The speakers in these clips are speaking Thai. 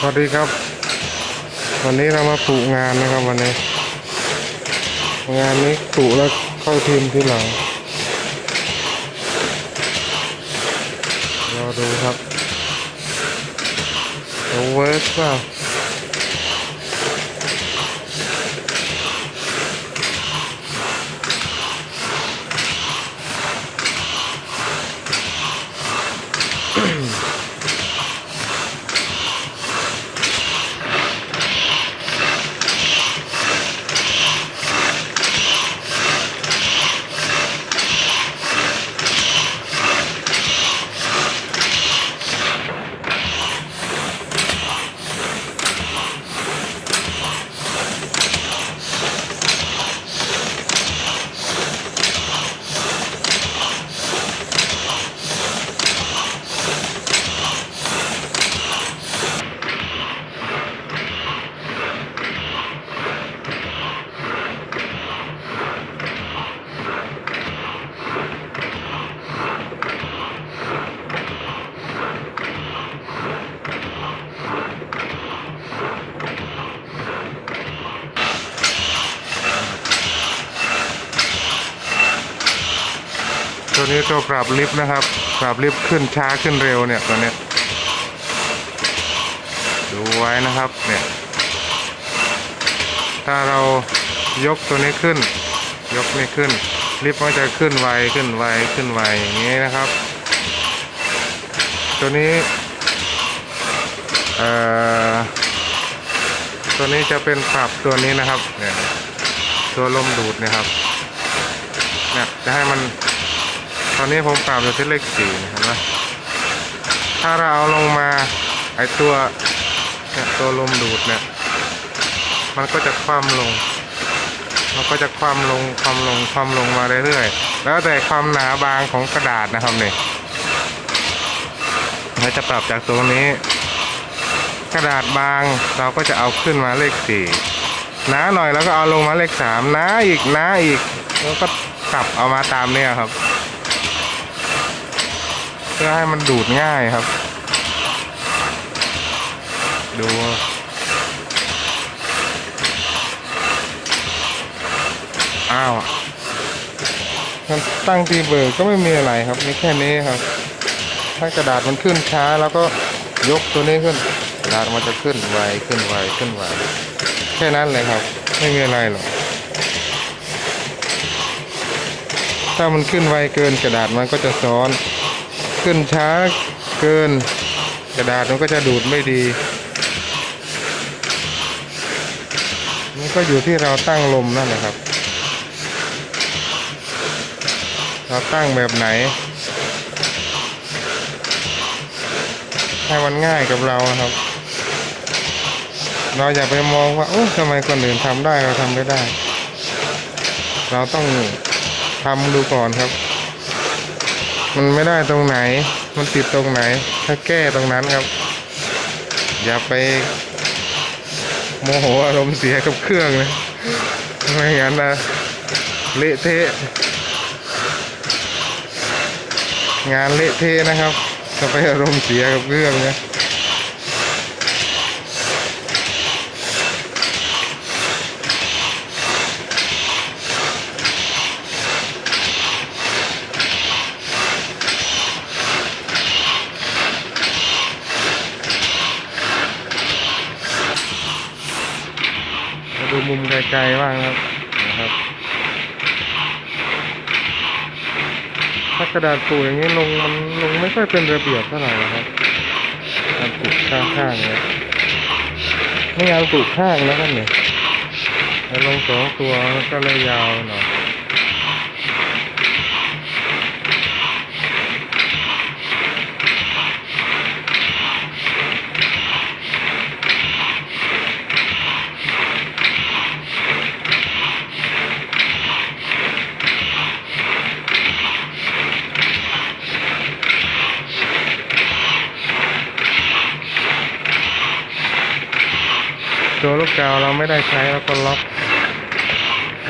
สวัสดีครับ วันนี้เรามาปลูกงานนะครับวันนี้ งานนี้ปลูกแล้วเข้าทีมที่หลังรอดูครับจะเวิร์กเปล่า ตัวปรับลิฟต์นะครับ ปรับลิฟต์ขึ้นช้าขึ้นเร็วเนี่ยตัวเนี้ยดูไว้นะครับเนี่ยถ้าเรายกตัวนี้ขึ้น ยกนี่ขึ้น ลิฟต์มันจะขึ้นไวขึ้นไวขึ้นไวอย่างนี้นะครับ ตัวนี้เอ่อตัวนี้จะเป็นปรับตัวนี้นะครับเนี่ยตัวลมดูดนะครับเนี่ยจะให้มัน ตอนนี้ผมปรับอยู่ที่เลขสี่เห็นไหมถ้าเราเอาลงมาไอตัวเนี่ยตัวลมดูดเนี่ย มันก็จะคว่ำลง มันก็จะคว่ำลงคว่ำลงคว่ำลงมาเรื่อยๆ แล้วแต่ความหนาบางของกระดาษนะครับเนี่ยเราจะปรับจากตัวนี้ กระดาษบางเราก็จะเอาขึ้นมาเลขสี่หนาหน่อยแล้วก็เอาลงมาเลขสามหนาอีกหนาอีกแล้วก็กลับเอามาตามเนี่ยครับ เพื่อให้มันดูดง่ายครับ ดูอ้าวมันตั้งทีเบิร์ก็ไม่มีอะไรครับมีแค่นี้ครับ ถ้ากระดาษมันขึ้นช้าแล้วก็ยกตัวนี้ขึ้น กระดาษมันจะขึ้นไวขึ้นไวขึ้นไวแค่นั้นเลยครับ ไม่มีอะไรหรอกถ้ามันขึ้นไวเกินกระดาษมันก็จะซ้อน ขึ้นช้าเกิน กระดาษมันก็จะดูดไม่ดี มันก็อยู่ที่เราตั้งลมนั่นแหละครับ เราตั้งแบบไหน ให้มันง่ายกับเราครับ เราอย่าไปมองว่าโอ้ทำไมคนอื่นทำได้เราทำไม่ได้ เราต้องทำดูก่อนครับ มันไม่ได้ตรงไหน มันติดตรงไหน ถ้าแก้ตรงนั้นครับ อย่าไปโมโหอารมณ์เสียกับเครื่องนะไม่งั้นนะเละเทะงานเละเทะนะครับจะไปอารมณ์เสียกับเครื่องนะ ดูมุมไกลๆบ้างครับนะครับ ถ้ากระดาษปูอย่างนี้ลงมันลงไม่ค่อยเป็นระเบียบเท่าไหร่นะครับการปลูกข้างๆเนี่ยไม่งานปลูกข้างแล้วกันเนี่ยแล้วลงสองตัวมันก็เลยยาวหน่อย ตัวลูกกาวเราไม่ได้ใช้แล้วก็ล็อก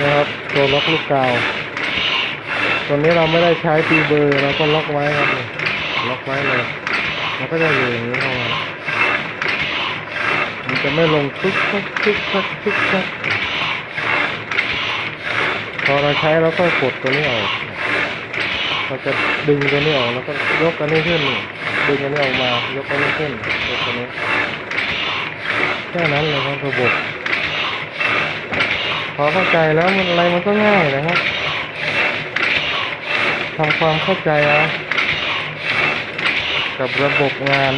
นะครับตัวล็อกลูกกาวตัวนี้เราไม่ได้ใช้ตีเบอร์เราก็ล็อกไว้ครับล็อกไว้เลยมันก็จะอยู่อย่างนี้เข้ามามันจะไม่ลงคึกคักคึกคักคึกคักพอเราใช้เราก็กดตัวนี้ออกเราจะดึงตัวนี้ออกแล้วก็ยกอันนี้ขึ้นดึงอันนี้ออกมายกอันนี้ขึ้นยกอันนี้ ค่นั้นเลยครับระบบพอเข้าใจแล้วมันอะไรมันก็ง่ายนะครับทำความเข้าใจเอากับระบบงาน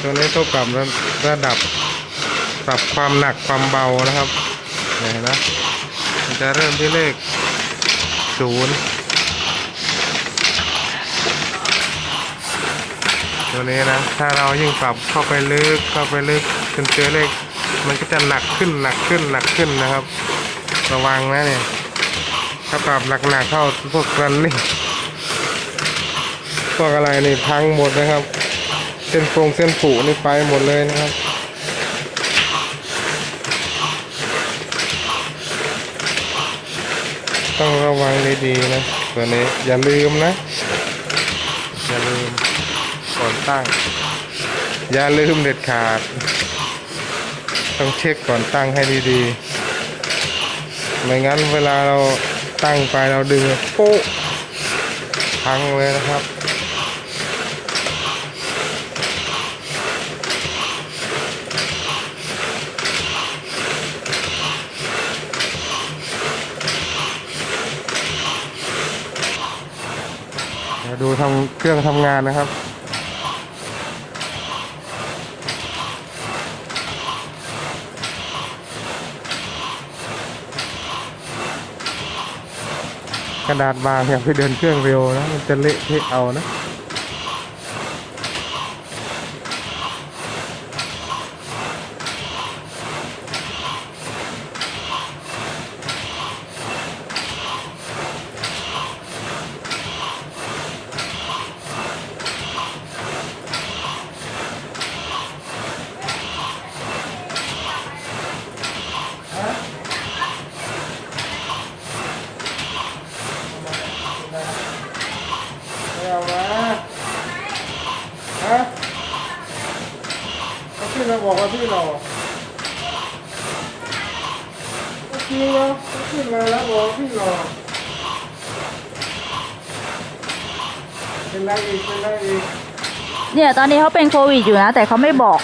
ตัวนี้ต้องปรับระดับ ปรับความหนักความเบานะครับเห็นไหมจะเริ่มที่เลขศูนย์ ตัวนี้นะ ถ้าเรายิ่งปรับเข้าไปลึกเข้าไปลึกจนเจอเลข มันก็จะหนักขึ้นหนักขึ้นหนักขึ้นนะครับ ระวังนะเนี่ย ถ้าปรับหนักๆเข้าพวกรันนี่พวกอะไรนี่พังหมดนะครับ เส้นโครงเส้นผูนี่ไปหมดเลยนะครับต้องระวังดีๆนะตัวนี้อย่าลืมนะ ตั้ง อย่าลืมเด็ดขาด ต้องเช็คก่อนตั้งให้ดีๆ ไม่งั้นเวลาเราตั้งไปเราดึงโป๊ะพังเลยนะครับดูทำเครื่องทำงานนะครับ กระดาษบางอย่าไปเดินเครื่องเร็วนะ มันจะเละเทะเอานะ ไม่เอามาฮะเขาขึ้นมา บอกว่าพี่หล่อจริงนะขาขึ้นมาแล้วบอกว่าพี่หล่อเป็นไรอีกเป็นไรอีก เนี่ยตอนนี้เขาเป็นโควิดอยู่นะ แต่เขาไม่บอก